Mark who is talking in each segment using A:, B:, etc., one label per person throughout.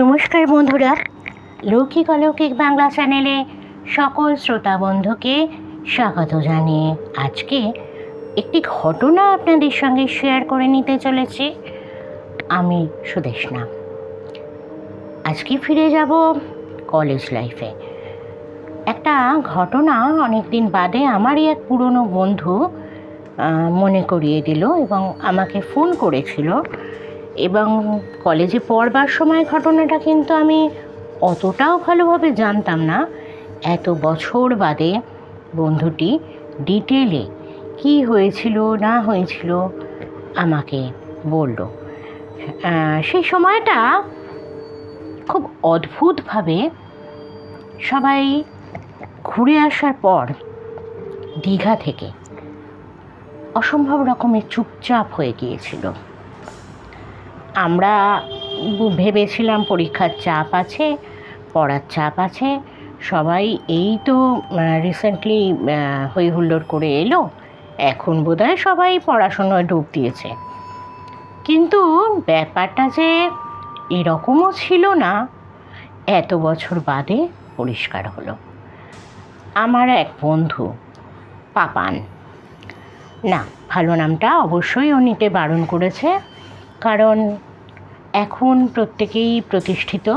A: নমস্কার বন্ধুরা, লৌকিক অলৌকিক বাংলা চ্যানেলে সকল শ্রোতা বন্ধুকে স্বাগত জানিয়ে আজকে একটি ঘটনা আপনাদের সঙ্গে শেয়ার করে নিতে চলেছি। আমি সুদেশনা আজকে ফিরে যাব কলেজ লাইফে একটা ঘটনা অনেক দিন বাদে আমারই এক পুরনো বন্ধু মনে করিয়ে দিল এবং আমাকে ফোন করেছিল। এবং কলেজে পড়বার সময় ঘটনাটা কিন্তু আমি অতটাও ভালোভাবে জানতাম না। এত বছর বাদে বন্ধুটি ডিটেলে কি হয়েছিল, না হয়েছিল আমাকে বলল। সেই সময়টা খুব অদ্ভুতভাবে সবাই ঘুরে আসার পর দীঘা থেকে অসম্ভব রকমের চুপচাপ হয়ে গিয়েছিল। আমরা ভেবেছিলাম পরীক্ষার চাপ আছে, পড়ার চাপ আছে, সবাই এই তো রিসেন্টলি হই হুল্লোড় করে এলো, এখন বোধহয় সবাই পড়াশোনায় ডুব দিয়েছে। কিন্তু ব্যাপারটা যে এরকমও ছিল না, এত বছর বাদে পরিষ্কার হলো। আমার এক বন্ধু, পাপান। না, ভালো নামটা অবশ্যই ও নিতে বারণ করেছে, কারণ এখন প্রত্যেকেই প্রতিষ্ঠিত।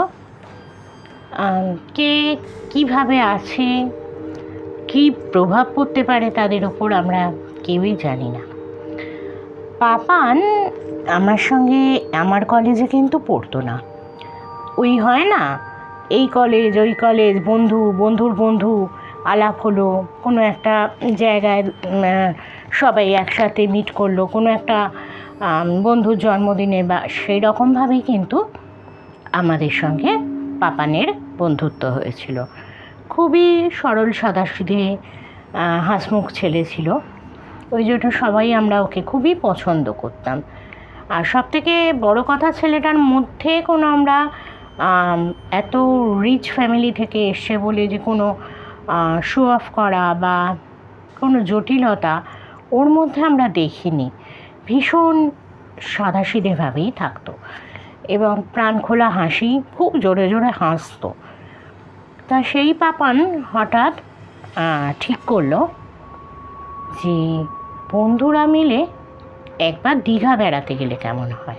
A: কে কীভাবে আছে, কি প্রভাব পড়তে পারে তাদের ওপর আমরা কেউই জানি না। পাপান আমার সঙ্গে আমার কলেজে কিন্তু পড়তো না। ওই হয় না, এই কলেজ, ওই কলেজ, বন্ধু, বন্ধুর বন্ধু, আলাপ হলো, কোনো একটা জায়গায় সবাই একসাথে মিট করল, কোনো একটা বন্ধুর জন্মদিনে বা সেই রকমভাবেই কিন্তু আমাদের সঙ্গে পাপানের বন্ধুত্ব হয়েছিল। খুবই সরল, সাদাসিধে হাসমুখ ছেলে ছিল। ওই জন্য সবাই আমরা ওকে খুবই পছন্দ করতাম। আর সব থেকে বড়ো কথা, ছেলেটার মধ্যে কোনো আমরা এত রিচ ফ্যামিলি থেকে এসছে বলে যে কোনো শো অফ করা বা কোনো জটিলতা ওর মধ্যে আমরা দেখিনি। ভীষণ সাদাসিধেভাবেই থাকতো। এবং প্রাণ খোলা হাসি খুব জোরে জোরে হাসতো। তা সেই পাপান হঠাৎ ঠিক করল যে, বন্ধুরা মিলে একবার দীঘা বেড়াতে গেলে কেমন হয়?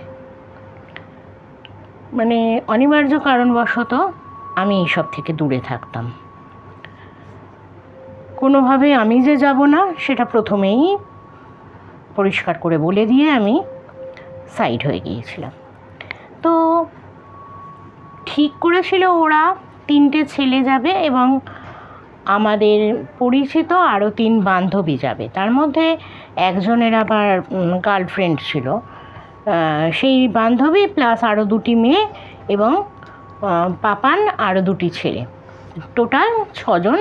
A: মানে অনিবার্য কারণবশত আমি এইসব থেকে দূরে থাকতাম। কোনোভাবে আমি যে যাব না, সেটা প্রথমেই পরিষ্কার করে বলে দিয়ে আমি সাইড হয়ে গিয়েছিলাম। তো ঠিক করেছিল ওরা, তিনটে ছেলে যাবে এবং আমাদের পরিচিত আরও তিন বান্ধবী যাবে। তার মধ্যে একজনের আবার গার্লফ্রেন্ড ছিল। সেই বান্ধবী প্লাস আরও দুটি মেয়ে এবং পাপান আরও দুটি ছেলে। টোটাল ছজন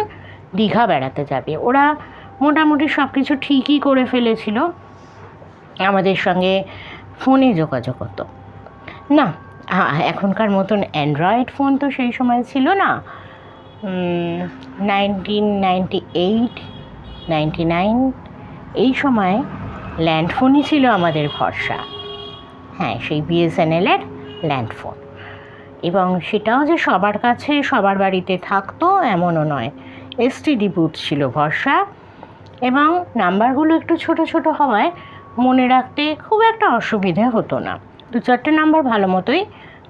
A: দীঘা বেড়াতে যাবে। ওরা মোটামুটি সব কিছু ঠিকই করে ফেলেছিল। আমাদের সঙ্গে ফোনে যোগাযোগ হতো। না এখনকার মতন অ্যান্ড্রয়েড ফোন তো সেই সময় ছিল না। Nineteen ninety eight ninety nine এই সময় ল্যান্ড ফোনই ছিল আমাদের ভরসা। হ্যাঁ সেই বিএসএনএলের ল্যান্ড ফোন। এবং সেটাও যে সবার কাছে, সবার বাড়িতে থাকতো, এমনও নয়। এসটিডি বুথ ছিল ভরসা। এবং নাম্বারগুলো একটু ছোট ছোট হওয়ায় মনে রাখতে খুব একটা অসুবিধে হতো না। দু চারটে নাম্বার ভালো মতোই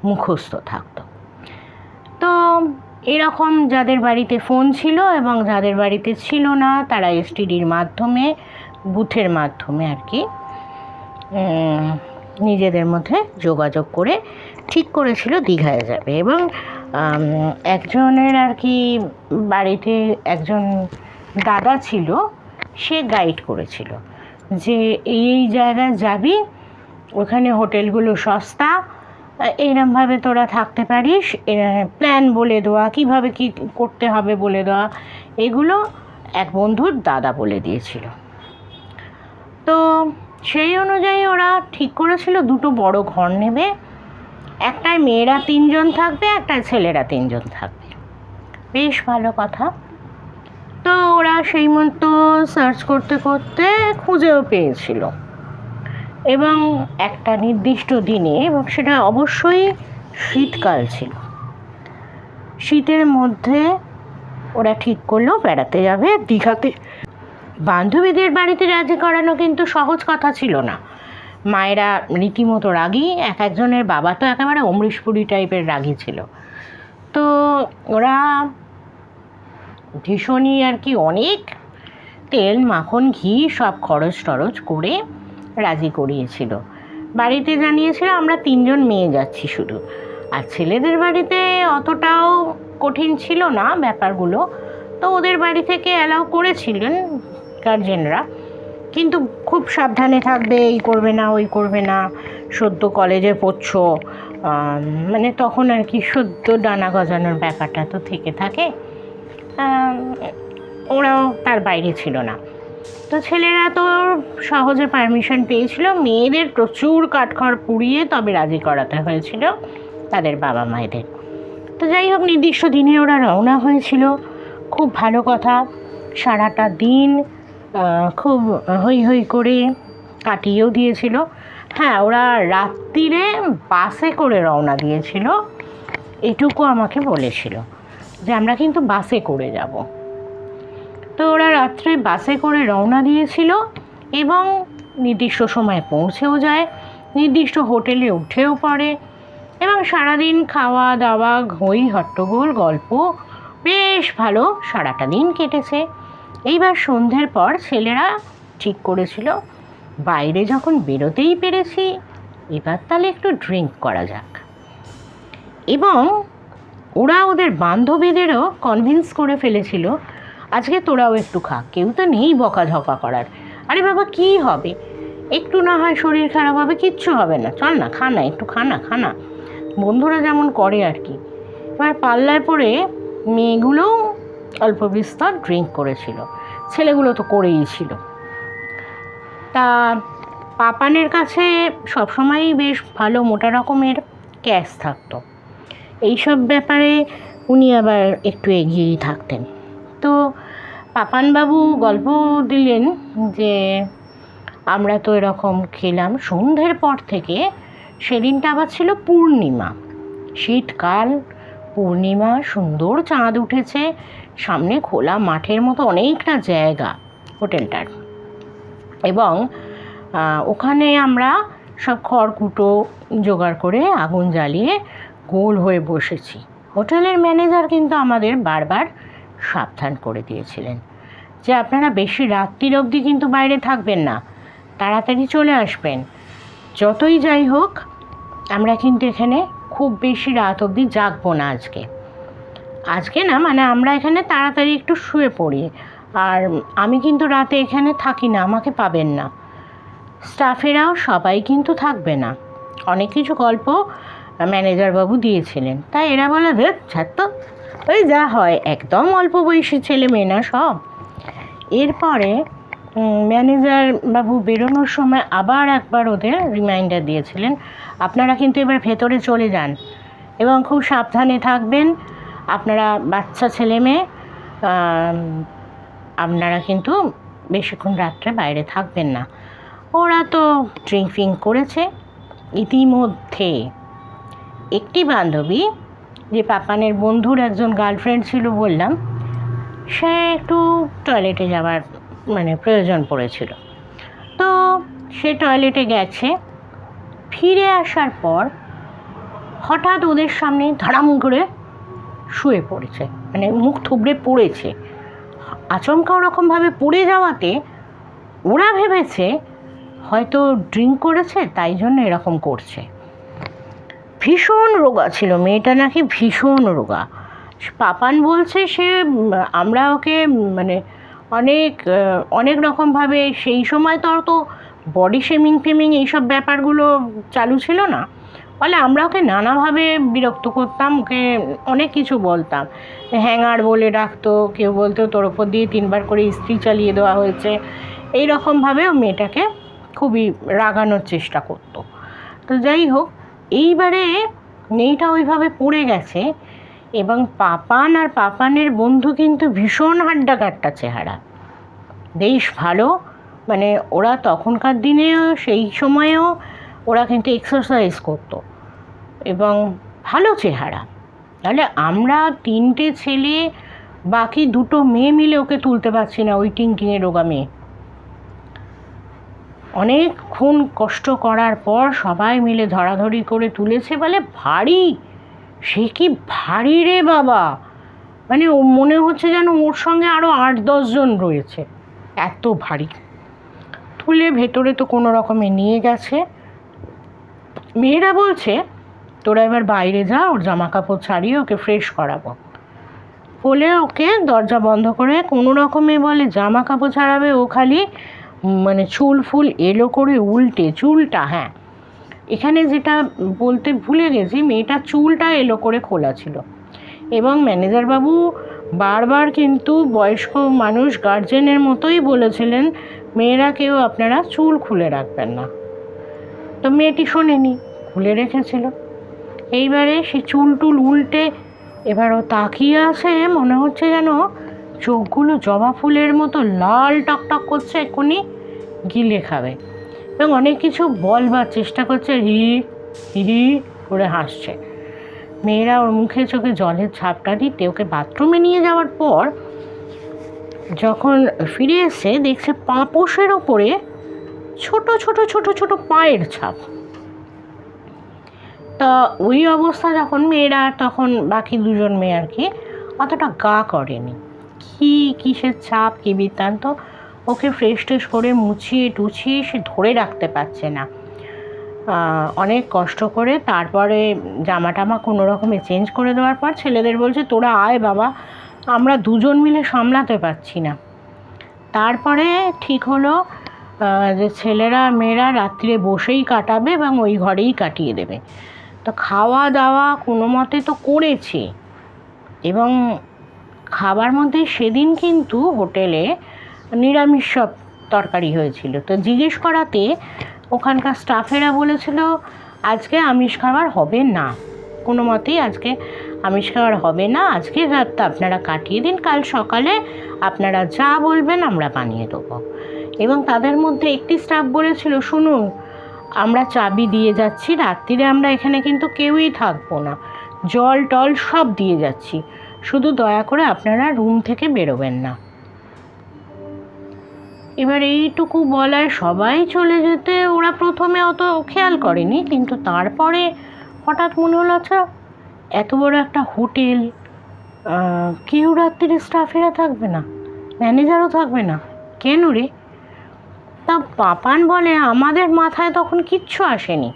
A: মুখস্থ থাকতো। তো এরকম যাদের বাড়িতে ফোন ছিল এবং যাদের বাড়িতে ছিল না, তারা এসটিডির মাধ্যমে, বুথের মাধ্যমে আর কি নিজেদের মধ্যে যোগাযোগ করে ঠিক করেছিল দীঘায় যাবে। এবং একজনের আর কি বাড়িতে একজন দাদা ছিল, সে গাইড করেছিল। যে এই জায়গায় যাবি, ওখানে হোটেলগুলো সস্তা এইরমভাবে তোরা থাকতে পারিস প্ল্যান বলে দেওয়া, কীভাবে কী করতে হবে বলে দেওয়া, এগুলো এক বন্ধুর দাদা বলে দিয়েছিল। তো সেই অনুযায়ী ওরা ঠিক করেছিল, দুটো বড় ঘর নেবে, একটায় মেয়েরা তিনজন থাকবে, একটায় ছেলেরা তিনজন থাকবে। বেশ ভালো কথা। তো ওরা সেই মতো সার্চ করতে করতে খুঁজেও পেয়েছিল। এবং একটা নির্দিষ্ট দিনে, এবং সেটা অবশ্যই শীতকাল ছিল। শীতের মধ্যে ওরা ঠিক করল বেড়াতে যাবে দীঘাতে। বান্ধবীদের বাড়িতে রাজি করানো কিন্তু সহজ কথা ছিল না। মায়েরা রীতিমতো রাগী, এক একজনের বাবা তো একেবারে অমৃশপুরি টাইপের রাগী ছিল। তো ওরা ভীষণই আর কি অনেক তেল, মাখন, ঘি সব খরচ টরচ করে রাজি করিয়েছিল। বাড়িতে জানিয়েছিল, আমরা তিনজন মেয়ে যাচ্ছি শুধু। আর ছেলেদের বাড়িতে অতটাও কঠিন ছিল না ব্যাপারগুলো। তো ওদের বাড়ি থেকে অ্যালাউ করেছিলেন গার্জেনরা। কিন্তু খুব সাবধানে থাকবে, এই করবে না, ওই করবে না, সদ্য কলেজে পড়ছো মানে তখন আর কি সদ্য ডানা গজানোর ব্যাপারটা তো থেকে থাকে। ওরাও তার বাইরে ছিল না। তো ছেলেরা তো সহজে পারমিশন পেয়েছিল। মেয়েদের প্রচুর কাঠখড় পুড়িয়ে তবে রাজি করাতে হয়েছিল তাদের বাবা মায়েদের। তো যাই হোক, নির্দিষ্ট দিনে ওরা রওনা হয়েছিল। খুব ভালো কথা। সারাটা দিন খুব হই হই করে কাটিয়েও দিয়েছিল। হ্যাঁ ওরা রাত্রিরে বাসে করে রওনা দিয়েছিল। এটুকু আমাকে বলেছিল। যে আমরা কিন্তু বাসে করে যাব। তো ওরা রাত্রে বাসে করে রওনা দিয়েছিল এবং নির্দিষ্ট সময়ে পৌঁছেও যায়, নির্দিষ্ট হোটেলে উঠেও পড়ে এবং সারাদিন খাওয়া দাওয়া ঘই, হট্টগোল, গল্প, বেশ ভালো সারাটা দিন কেটেছে। এইবার সন্ধ্যের পর ছেলেরা ঠিক করেছিল, বাইরে যখন বেরোতেই পেরেছি, এবার তাহলে একটু ড্রিঙ্ক করা যাক। এবং ওরা ওদের বান্ধবীদেরও কনভিন্স করে ফেলেছিল, আজকে তোরাও একটু খা, কেউ তো নেই বকাঝকা করার। আরে বাবা, কি হবে? একটু না হয় শরীর খারাপ হবে, কিচ্ছু হবে না, চল না, খা না, একটু খা না খা না। বন্ধুরা যেমন করে আর কি। এবার পাল্লায় পড়ে মেয়েগুলোও অল্প বিস্তর ড্রিঙ্ক করেছিল, ছেলেগুলো তো করেই ছিল। তা পাপানের কাছে সবসময়ই বেশ ভালো মোটা রকমের ক্যাশ থাকতো। এইসব ব্যাপারে উনি আবার একটু এগিয়েই থাকতেন। তো পাপানবাবু গল্প দিলেন যে, আমরা তো এরকম খেলাম। সন্ধ্যের পর থেকে সেদিনটা আবার ছিল পূর্ণিমা। শীতকাল, পূর্ণিমা, সুন্দর চাঁদ উঠেছে। সামনে খোলা মাঠের মতো অনেকটা জায়গা হোটেলটার। এবং ওখানে আমরা সব খড়কুটো জোগাড় করে আগুন জ্বালিয়ে গোল হয়ে বসেছি। হোটেলের ম্যানেজার কিন্তু আমাদের বারবার সাবধান করে দিয়েছিলেন যে আপনারা বেশি রাত্রির অবধি কিন্তু বাইরে থাকবেন না, তাড়াতাড়ি চলে আসবেন। যতই যাই হোক, আমরা কিন্তু এখানে খুব বেশি রাত অবধি জাগবো না আজকে। আজকে না মানে আমরা এখানে তাড়াতাড়ি একটু শুয়ে পড়ি। আর আমি কিন্তু রাতে এখানে থাকি না, আমাকে পাবেন না। স্টাফেরাও সবাই কিন্তু থাকবে না। অনেক কিছু গল্প ম্যানেজারবাবু দিয়েছিলেন। তাই এরা বলে ধেত ছাড় তো। ওই যা হয়, একদম অল্প বয়সী ছেলে মেয়ে না সব। এরপরে ম্যানেজার বাবু বেরোনোর সময় আবার একবার ওদের রিমাইন্ডার দিয়েছিলেন, আপনারা কিন্তু এবার ভেতরে চলে যান এবং খুব সাবধানে থাকবেন। আপনারা বাচ্চা ছেলে মেয়ে আপনারা কিন্তু বেশিক্ষণ রাত্রে বাইরে থাকবেন না। ওরা তো ড্রিঙ্ক ফিঙ্ক করেছে। ইতিমধ্যে একটি বান্ধবী, যে পাপানের বন্ধুর একজন গার্লফ্রেন্ড ছিল বললাম, সে একটু টয়লেটে যাওয়ার মানে প্রয়োজন পড়েছিল। তো সে টয়লেটে গেছে, ফিরে আসার পর হঠাৎ ওদের সামনে ধড়াম করে শুয়ে পড়েছে মানে মুখ থুবড়ে পড়েছে। আচমকা ওরকমভাবে পড়ে যাওয়াতে ওরা ভেবেছে হয়তো ড্রিঙ্ক করেছে, তাই জন্য এরকম করছে। ভীষণ রোগা ছিল, মেয়েটা নাকি ভীষণ রোগা। পাপান বলছে সে, আমরা ওকে মানে অনেক অনেক রকমভাবে, সেই সময় তো অত বডি শেমিং ফেমিং এইসব ব্যাপারগুলো চালু ছিল না। ফলে আমরা ওকে নানাভাবে বিরক্ত করতাম, ওকে অনেক কিছু বলতাম। হ্যাঙ্গার বলে ডাকতো, কেউ বলতো, তোর ওপর দিয়ে তিনবার করে ইস্ত্রি চালিয়ে দেওয়া হয়েছে। এই রকমভাবে ও মেয়েটাকে খুবই রাগানোর চেষ্টা করতো। তো যাই হোক এইবারে মেয়েটা ওইভাবে পড়ে গেছে এবং পাপান আর পাপানের বন্ধু কিন্তু ভীষণ হাড্ডা কাট্টা চেহারা। বেশ ভালো মানে ওরা তখনকার দিনেও সেই সময়েও ওরা কিন্তু এক্সারসাইজ করতো এবং ভালো চেহারা। তাহলে আমরা তিনটে ছেলে বাকি দুটো মেয়ে মিলে ওকে তুলতে পারছি না ওই টিঙ্কিংয়ের রোগা মেয়ে অনেকক্ষণ কষ্ট করার পর সবাই মিলে ধরাধরি করে তুলেছে বলে ভারী। সে কি ভারী রে বাবা! মানে ও মনে হচ্ছে যেন ওর সঙ্গে আরও আট দশজন রয়েছে। এত ভারী। তুলে ভেতরে তো কোনো রকমে নিয়ে গেছে। মেয়েরা বলছে, তোরা এবার বাইরে যা, ওর জামা কাপড় ছাড়িয়ে ওকে ফ্রেশ করাবো। বলে ওকে দরজা বন্ধ করে কোনো রকমে বলে জামা কাপড় ছাড়াবে ও খালি? মানে চুল ফুল এলো করে উল্টে, চুলটা হ্যাঁ। এখানে যেটা বলতে ভুলে গেছি মেয়েটার চুলটা এলো করে খোলা ছিল। এবং ম্যানেজার বাবু বারবার কিন্তু বয়স্ক মানুষ, গার্জেনের মতোই বলেছিলেন, মেয়েরা কেউ আপনারা চুল খুলে রাখবেন না। তো মেয়েটি শোনেনি, খুলে রেখেছিল। এইবারে সে চুল টুল উল্টে এবার ও তাকিয়ে আছে, মনে হচ্ছে যেন চোখগুলো জবা ফুলের মতো লাল টকটক করছে, এক্ষুনি গিলে খাবে। এবং অনেক কিছু বলবার চেষ্টা করছে, হি হি করে হাসছে। মেয়েরা ওর মুখে চোখে জলের ছাপটা দিতে ওকে বাথরুমে নিয়ে যাওয়ার পর যখন ফিরে এসে দেখছে পাপোশের ওপরে ছোট ছোট ছোট ছোট পায়ের ছাপ। তা ওই অবস্থা যখন মেয়েরা, তখন বাকি দুজন মেয়ে আর কি অতটা গা করেনি। কি কিসের চাপ, কি বৃত্তান্ত? ওকে ফ্রেশ ট্রেশ করে মুছিয়ে টুছিয়ে সে ধরে রাখতে পারছে না। অনেক কষ্ট করে তারপরে জামা টামা কোনো রকমে চেঞ্জ করে দেওয়ার পর ছেলেদের বলছে, তোরা আয় বাবা, আমরা দুজন মিলে সামলাতে পারছি না। তারপরে ঠিক হলো যে ছেলেরা, মেয়েরা রাত্রে বসেই কাটাবে এবং ওই ঘরেই কাটিয়ে দেবে। তো খাওয়া দাওয়া কোনো মতে তো করেছে। এবং খাবার মধ্যে সেদিন কিন্তু হোটেলে নিরামিষ সব তরকারি হয়েছিল। তো জিজ্ঞেস করাতে ওখানকার স্টাফেরা বলেছিল, আজকে আমিষ খাবার হবে না। কোনো মতেই আজকে আমিষ খাবার হবে না। আজকে রাতটা আপনারা কাটিয়ে দিন, কাল সকালে আপনারা যা বলবেন আমরা বানিয়ে দেবো। এবং তাদের মধ্যে একটি স্টাফ বলেছিল, শুনুন, আমরা চাবি দিয়ে যাচ্ছি, রাত্রিরে আমরা এখানে কিন্তু কেউই থাকব না। জল টল সব দিয়ে যাচ্ছি। শুধু দয়া করে আপনারা রুম থেকে বেরোবেন না। এবার এইটুকু বলায় সবাই চলে যেতে, ওরা প্রথমে অত খেয়াল করেনি, কিন্তু তারপরে হঠাৎ মনে হলো আচ্ছা এত বড় একটা হোটেল কেউ রাত্রির স্টাফেরা থাকবে না, ম্যানেজারও থাকবে না, কেন রে? তা পাপান বলে, আমাদের মাথায় তখন কিচ্ছু আসেনি।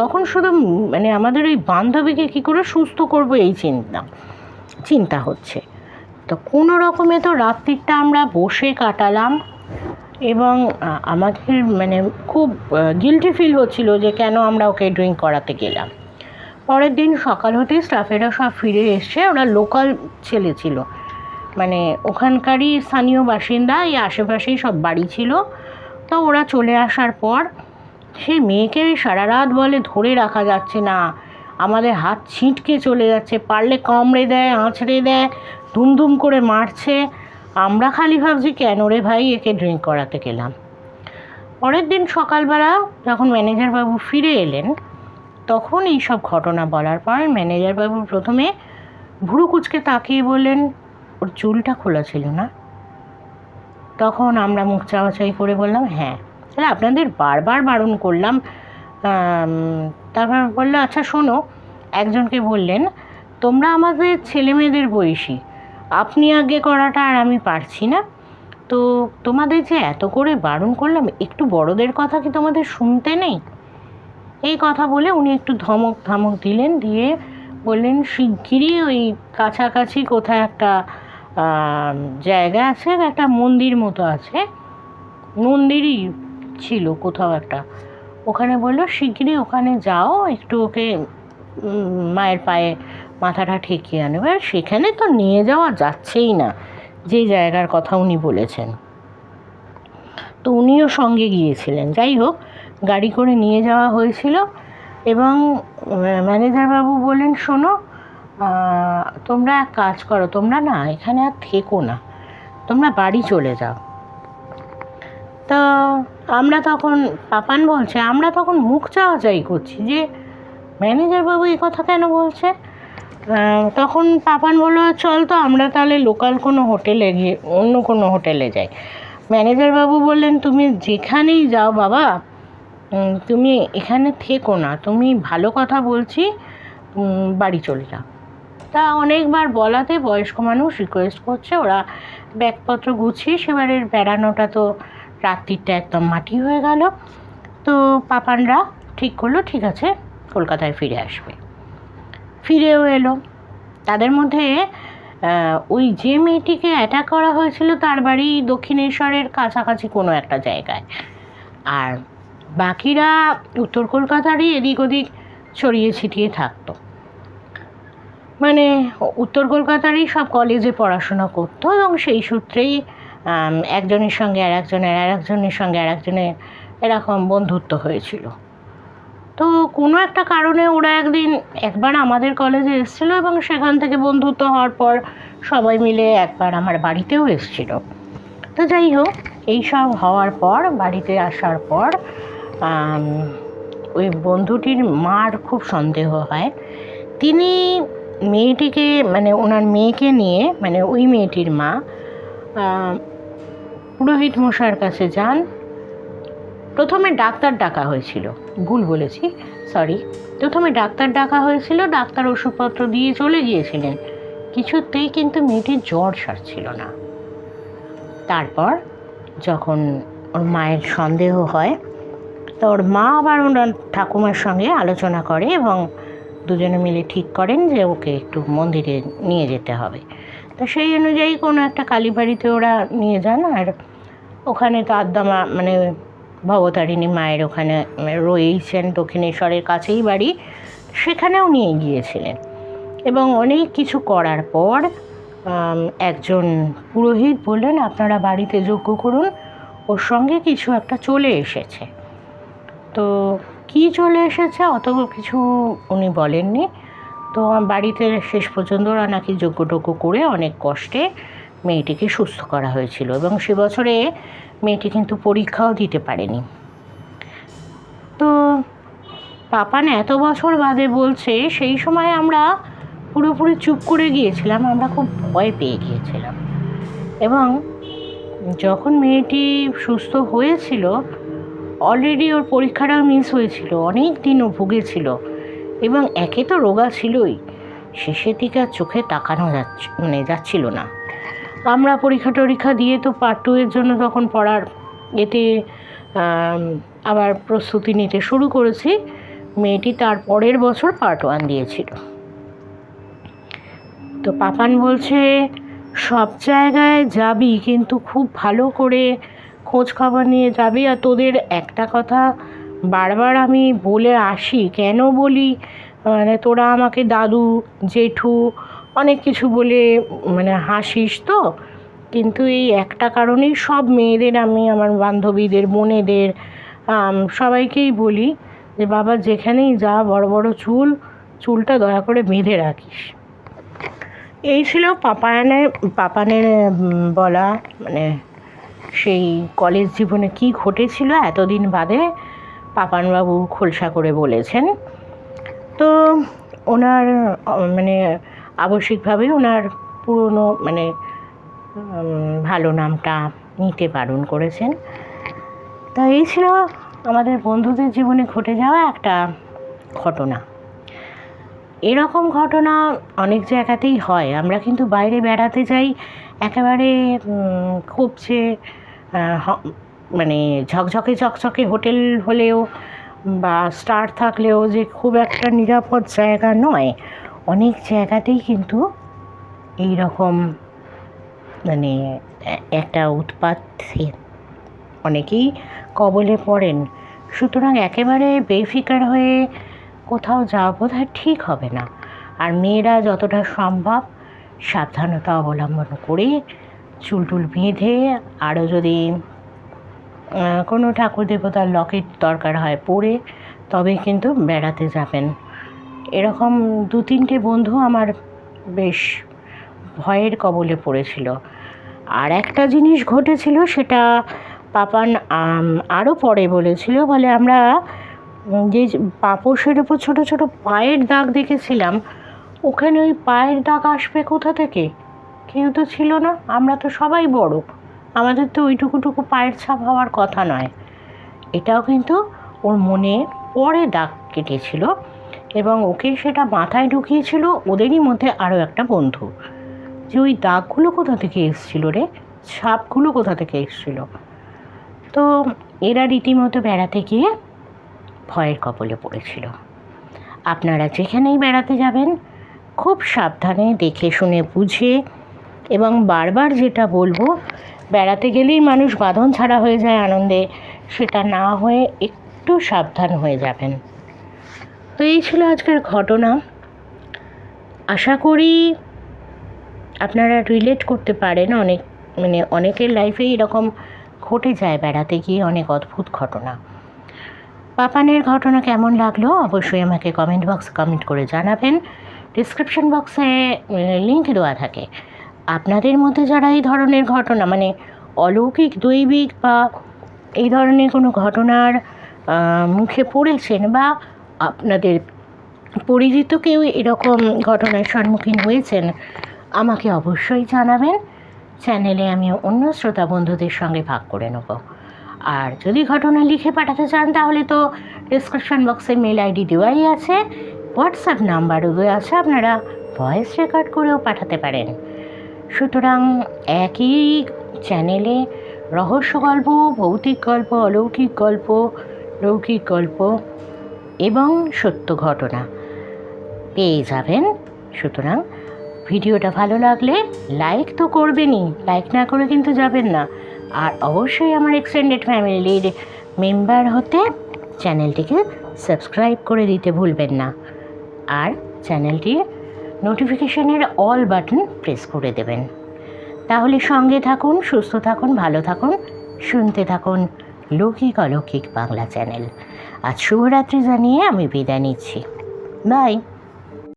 A: তখন শুধু মানে আমাদের ওই বান্ধবীকে কী করে সুস্থ করব এই চিন্তা। চিন্তা হচ্ছে। তো কোনো রকমে তো রাত্রিটা আমরা বসে কাটালাম এবং আমাদের মানে খুব গিলটি ফিল হচ্ছিল যে কেন আমরা ওকে ড্রিঙ্ক করাতে গেলাম। পরের দিন সকাল হতেই স্টাফেরা সব ফিরে এসছে ওরা লোকাল ছেলে ছিল। মানে ওখানকারই স্থানীয় বাসিন্দা, এই আশেপাশেই সব বাড়ি ছিল। তো ওরা চলে আসার পর সেই মেয়েকে সারা রাত বলে ধরে রাখা যাচ্ছে না। আমাদের হাত ছিটকে চলে যাচ্ছে, পারলে কামড়ে দেয়, আঁচড়ে দেয় ধুমধুম করে মারছে। আমরা খালি ভাবছি, কেন রে ভাই একে ড্রিঙ্ক করাতে গেলাম? পরের দিন সকালবেলা যখন ম্যানেজার বাবু ফিরে এলেন, তখন এই সব ঘটনা বলার পর ম্যানেজার বাবু প্রথমে ভুরু কুচকে তাকিয়ে বললেন, ওর চুলটা খোলা ছিল না? তখন আমরা মুখ চাওয়াচাই করে বললাম হ্যাঁ তাহলে আপনাদের বারবার বারণ করলাম তারপর বলল আচ্ছা শোনো, একজনকে বললেন, তোমরা আমাদের ছেলে মেয়েদের বয়সী, আপনি আগে করাটা আর আমি পারছি না। তো তোমাদের যে এত করে বারণ করলাম, একটু বড়দের কথা কি তোমাদের শুনতে নেই? এই কথা বলে উনি একটু ধমক ধমক দিলেন, দিয়ে বললেন, শিগগিরই ওই কাছাকাছি কোথায় একটা জায়গা আছে, একটা মন্দির মতো আছে। মন্দিরই ছিল কোথাও একটা। ওখানে বলল, শিগগিরই ওখানে যাও, একটু ওকে মায়ের পায়ে মাথাটা ঠেকিয়ে আনো। এবার সেখানে তো নিয়ে যাওয়া যাচ্ছেই না, যে জায়গার কথা উনি বলেছেন। তো উনিও সঙ্গে গিয়েছিলেন। যাই হোক, গাড়ি করে নিয়ে যাওয়া হয়েছিল এবং ম্যানেজারবাবু বললেন, শোনো তোমরা এক কাজ করো, তোমরা না, এখানে আর থেকো না, তোমরা বাড়ি চলে যাও। তো আমরা তখন, পাপান বলছে, আমরা তখন মুখ চাওয়াচাই করছি যে ম্যানেজার বাবু এই কথা কেন বলছে? তখন পাপান বলল, চল তো আমরা তাহলে লোকাল কোনো হোটেলে গিয়ে, অন্য কোনো হোটেলে যাই। ম্যানেজার বাবু বললেন, তুমি যেখানেই যাও বাবা তুমি এখানে থেকো না, তুমি ভালো কথা বলছি বাড়ি চলে যাও। তা অনেকবার বলাতে বয়স্ক মানুষ রিকোয়েস্ট করছে, ওরা ব্যাগপত্র গুছিয়ে, সেবারের বেড়ানোটা তো রাত্রিটা একদম মাটি হয়ে গেল। তো পাপানরা ঠিক করল, ঠিক আছে, কলকাতায় ফিরে আসবে। ফিরেও এলো। তাদের মধ্যে ওই যে মেয়েটিকে অ্যাটাক করা হয়েছিল তার বাড়ি দক্ষিণেশ্বরের কাছাকাছি কোনো একটা জায়গায়। আর বাকিরা উত্তর কলকাতারই এদিক ওদিক ছড়িয়ে ছিটিয়ে থাকতো। মানে উত্তর কলকাতারই সব কলেজে পড়াশোনা করতো এবং সেই সূত্রেই একজনের সঙ্গে আর একজনের আর একজনের সঙ্গে আর একজনের এরকম বন্ধুত্ব হয়েছিল। তো কোনো একটা কারণে ওরা একদিন একবার আমাদের কলেজে এসেছিল এবং সেখান থেকে বন্ধুত্ব হওয়ার পর সবাই মিলে একবার আমার বাড়িতেও এসেছিল। তো যাই হোক এইসব হওয়ার পর, বাড়িতে আসার পর ওই বন্ধুটির মার খুব সন্দেহ হয়। তিনি মেয়েটিকে মানে ওনার মেয়েকে নিয়ে মানে ওই মেয়েটির মা পুরোহিত মশাইয়ের কাছে যান। প্রথমে ডাক্তার ডাকা হয়েছিল। ভুল বলেছি সরি প্রথমে ডাক্তার ডাকা হয়েছিল, ডাক্তার ওষুধপত্র দিয়ে চলে গিয়েছিলেন। কিছুতেই কিন্তু মেয়েটির জ্বর সারছিল না। তারপর যখন ওর মায়ের সন্দেহ হয়, তো ওর মা আবার ওনার ঠাকুমার সঙ্গে আলোচনা করে এবং দুজনে মিলে ঠিক করেন যে ওকে একটু মন্দিরে নিয়ে যেতে হবে। তো সেই অনুযায়ী কোনো একটা কালীবাড়িতে ওরা নিয়ে যান আর ওখানে তো আদ্দামা মানে ভবতারিণী মায়ের ওখানে রয়েইছেন দক্ষিণেশ্বরের কাছেই বাড়ি, সেখানেও নিয়ে গিয়েছিলেন। এবং অনেক কিছু করার পর একজন পুরোহিত বললেন, আপনারা বাড়িতে যজ্ঞ করুন, ওর সঙ্গে কিছু একটা চলে এসেছে। তো কি চলে এসেছে অত কিছু উনি বলেননি। তো বাড়িতে শেষ পর্যন্ত ওরা নাকি টজ্ঞ করে অনেক কষ্টে মেয়েটিকে সুস্থ করা হয়েছিল এবং সে বছরে মেয়েটি কিন্তু পরীক্ষাও দিতে পারেনি। তো পাপান এত বছর বাদে বলছে, সেই সময় আমরা পুরোপুরি চুপ করে গিয়েছিলাম, আমরা খুব ভয় পেয়ে গিয়েছিলাম। এবং যখন মেয়েটি সুস্থ হয়েছিল অলরেডি ওর পরীক্ষাটাও মিস হয়েছিল অনেক দিনও ভুগেছিল। এবং একে তো রোগা ছিলই। শেষের দিকে আর চোখে তাকানো যাচ্ছে মানে যাচ্ছিল না। আমরা পরীক্ষা টরীক্ষা দিয়ে তো পার্ট টু এর জন্য তখন পড়ার এতে আবার প্রস্তুতি নিতে শুরু করেছি। মেয়েটি তার পরের বছর পার্ট ওয়ান দিয়েছিল। তো পাপান বলছে, সব জায়গায় যাবি, কিন্তু খুব ভালো করে খোঁজ খবর নিয়ে যাবি, আর তোদের একটা কথা বারবার আমি বলে আসি, কেন বলি? মানে তোরা আমাকে দাদু, জেঠু অনেক কিছু বলে মানে হাসিস তো? কিন্তু এই একটা কারণেই সব মেয়েদের আমি, আমার বান্ধবীদের, বোনেদের সবাইকেই বলি যে, বাবা, যেখানেই যা বড় বড় চুল, চুলটা দয়া করে বেঁধে রাখিস। এই ছিল পাপায়নের, পাপানের বলা মানে সেই কলেজ জীবনে কি ঘটেছিল এতদিন বাদে। পাপানবাবু খোলসা করে বলেছেন। তো ওনার মানে আবশ্যিকভাবে ওনার পুরনো মানে ভালো নামটা নিতে বারণ করেছেন। তা এই ছিল আমাদের বন্ধুদের জীবনে ঘটে যাওয়া একটা ঘটনা। এরকম ঘটনা অনেক জায়গাতেই হয়। আমরা কিন্তু বাইরে বেড়াতে যাই, একেবারে খুব যে মানে ঝকঝকে ঝকঝকে হোটেল হলেও বা স্টার থাকলেও যে খুব একটা নিরাপদ জায়গা নয়, অনেক জায়গাতেই কিন্তু এই রকম মানে একটা উৎপাত অনেকেই কবলে পড়েন। সুতরাং একেবারে বেফিকার হয়ে কোথাও যাওয়া বোধহয় ঠিক হবে না। আর মেয়েরা যতটা সম্ভব সাবধানতা অবলম্বন করে চুল টুল বেঁধে আরও যদি কোনো ঠাকুর দেবতার লকেট দরকার হয় পরে তবে কিন্তু বেড়াতে যাবেন। এরকম দু তিনটে বন্ধু আমার বেশ ভয়ের কবলে পড়েছিল। আর একটা জিনিস ঘটেছিল, সেটা পাপান আরও পরে বলেছিল, বলে আমরা যে পাপোশের ওপর ছোটো ছোটো পায়ের দাগ দেখেছিলাম, ওখানে ওই পায়ের দাগ আসবে কোথা থেকে? কেউ তো ছিল না, আমরা তো সবাই বড়। আমাদের তো ওইটুকুটুকু পায়ের ছাপ হওয়ার কথা নয়। এটাও কিন্তু ওর মনে পরে দাগ কেটেছিল এবং ওকে সেটা মাথায় ঢুকিয়েছিল ওদেরই মধ্যে আরও একটা বন্ধু। যে ওই দাগগুলো কোথা থেকে এসছিল রে? ছাপগুলো কোথা থেকে এসছিল? তো এরা রীতিমতো বেড়াতে গিয়ে ভয়ের কবলে পড়েছিল। আপনারা যেখানেই বেড়াতে যাবেন, খুব সাবধানে দেখে শুনে বুঝে এবং বারবার যেটা বলব বেড়াতে গেলেই মানুষ বাঁধন ছাড়া হয়ে যায় আনন্দে। সেটা না হয়ে একটু সাবধান হয়ে যাবেন। তো এই ছিল আজকের ঘটনা। আশা করি আপনারা রিলেট করতে পারেন। অনেক মানে অনেকের লাইফেই এরকম ঘটে যায় বেড়াতে গিয়ে অনেক অদ্ভুত ঘটনা। পাপানের ঘটনা কেমন লাগল অবশ্যই আমাকে কমেন্ট বক্সে কমেন্ট করে জানাবেন। ডিসক্রিপশন বক্সে লিঙ্ক দেওয়া থাকে। আপনাদের মধ্যে যারা এই ধরনের ঘটনা মানে অলৌকিক, দৈবিক বা এই ধরনের কোনো ঘটনার মুখে পড়েছেন বা আপনাদের পরিচিত কেউ এরকম ঘটনার সম্মুখীন হয়েছেন, আমাকে অবশ্যই জানাবেন। চ্যানেলে আমি অন্য শ্রোতা বন্ধুদের সঙ্গে ভাগ করে নেব। আর যদি ঘটনা লিখে পাঠাতে চান, তাহলে তো ডিসক্রিপশন বক্সে মেল আইডি দেওয়াই আছে। হোয়াটসঅ্যাপ নাম্বারও দেওয়া আছে, আপনারা ভয়েস রেকর্ড করেও পাঠাতে পারেন। সুতরাং একই চ্যানেলে রহস্য গল্প, ভৌতিক গল্প, অলৌকিক গল্প, লৌকিক গল্প এবং সত্য ঘটনা পেয়ে যাবেন। সুতরাং ভিডিওটা ভালো লাগলে লাইক তো করবেনই লাইক না করে কিন্তু যাবেন না। আর অবশ্যই আমার এক্সটেন্ডেড ফ্যামিলির মেম্বার হতে চ্যানেলটিকে সাবস্ক্রাইব করে দিতে ভুলবেন না। আর চ্যানেলটির নোটিফিকেশনের অল বাটন প্রেস করে দেবেন। তাহলে সঙ্গে থাকুন, সুস্থ থাকুন, ভালো থাকুন, শুনতে থাকুন লৌকিক অলৌকিক বাংলা চ্যানেল আজ শুভরাত্রি জানিয়ে আমি বিদায় নিচ্ছি। বাই